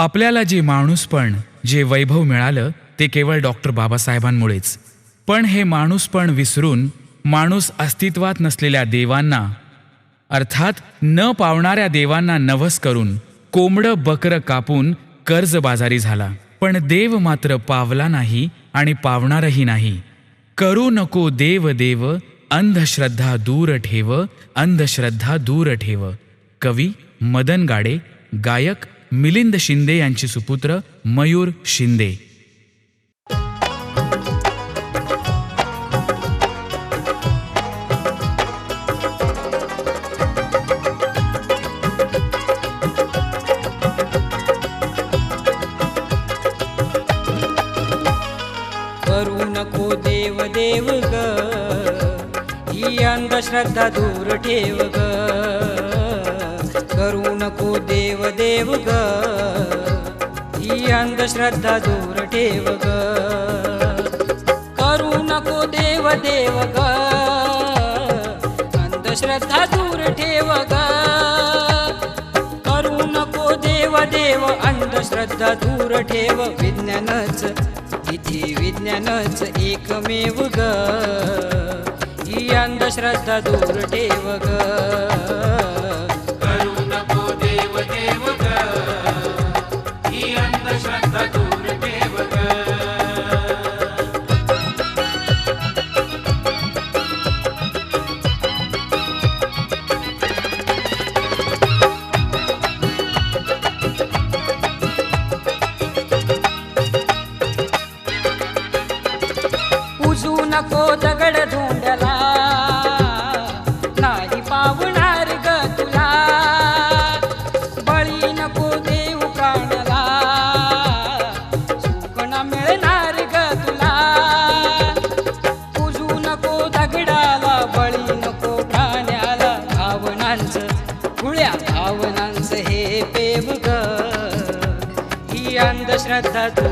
आपल्याला जे माणूसपण जे वैभव मिळालं ते केवळ डॉक्टर बाबासाहेबांमुळेच. पण हे माणूसपण विसरून माणूस अस्तित्वात नसलेल्या देवांना अर्थात न पावणाऱ्या देवांना नवस करून कोंबडं बकरं कापून कर्जबाजारी झाला. पण देव मात्र पावला नाही आणि पावणारही नाही. करू नको देव देव अंधश्रद्धा दूर ठेव अंधश्रद्धा दूर ठेव. कवी मदन गाडे गायक मिलिंद शिंदे यांचे सुपुत्र मयूर शिंदे. देव ग. ही अंधश्रद्धा दूर ठेव ग. करू नको देव देव ग. ही अंधश्रद्धा दूर ठेव ग. करू नको देव देव ग. अंधश्रद्धा दूर ठेव ग. करू नको देव देव अंधश्रद्धा दूर ठेव. विज्ञानच इथे विज्ञानच एकमेव ग. ही अंधश्रद्धा दूर ठेव ग. अंधश्रद्धा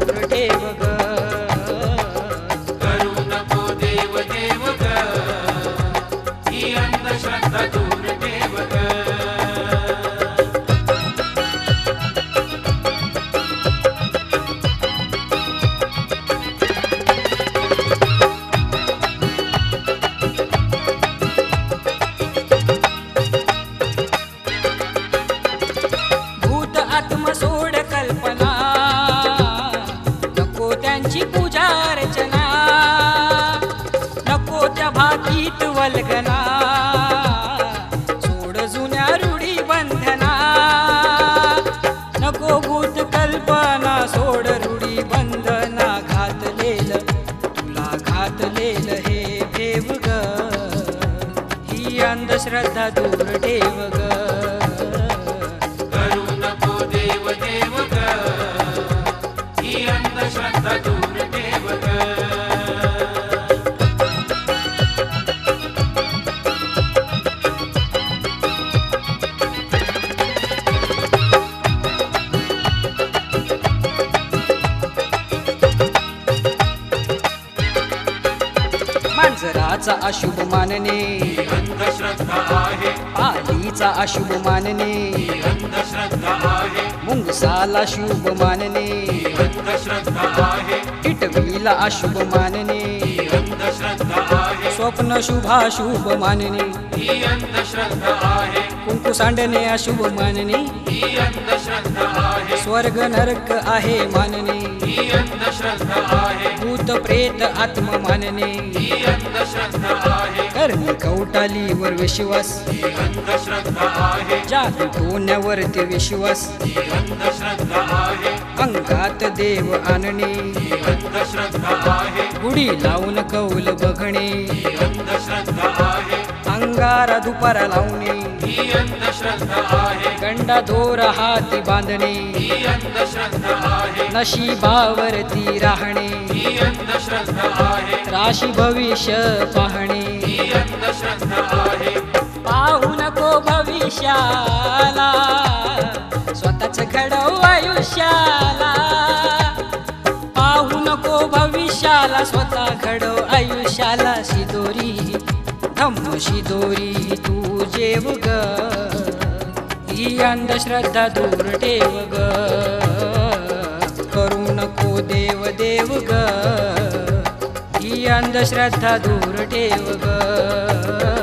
अंधश्रद्धा दूर ठेव ग करू नको देव देव ग ही अंधश्रद्धा दूर मांजराचा अशुभ मानणे ही अंधश्रद्धा आहे पालीचा अशुभ मानणे अंधश्रद्धा आहे मुंगसाला शुभ मानणे ही अंधश्रद्धा आहे अशुभ मानणे अंधश्रद्धा आहे स्वप्न शुभाशुभ मानणे अंधश्रद्धा आहे कुंकू सांडणे अशुभ मानणे. आहे स्वर्ग नरक आहे मानणे. भूत प्रेत आत्म मानणे. ही कौटालीवर कवटालीवर विश्वास. ही अंधश्रद्धा आहे विश्वास. अंगात देव आणणे. गुढी लावून कौल बघणे. अंगारा दुपारा लावणे. ही अंधश्रद्धा आहे. गंडा दोर हाती बांधणे. ही अंधश्रद्धा आहे. नशिबावरती राहणे. ही अंधश्रद्धा आहे. राशी भविष्य पाहणे. ही अंधश्रद्धा आहे. पाहू नको भविष्याला. स्वतःच घडव आयुष्याला. पाहू नको भविष्याला. स्वतः घडव आयुष्याला. थमशी दोरी तू जेव ग. ही अंधश्रद्धा दूर ठेव ग. करू नको देव देव ग. ही अंधश्रद्धा दूर ठेव ग.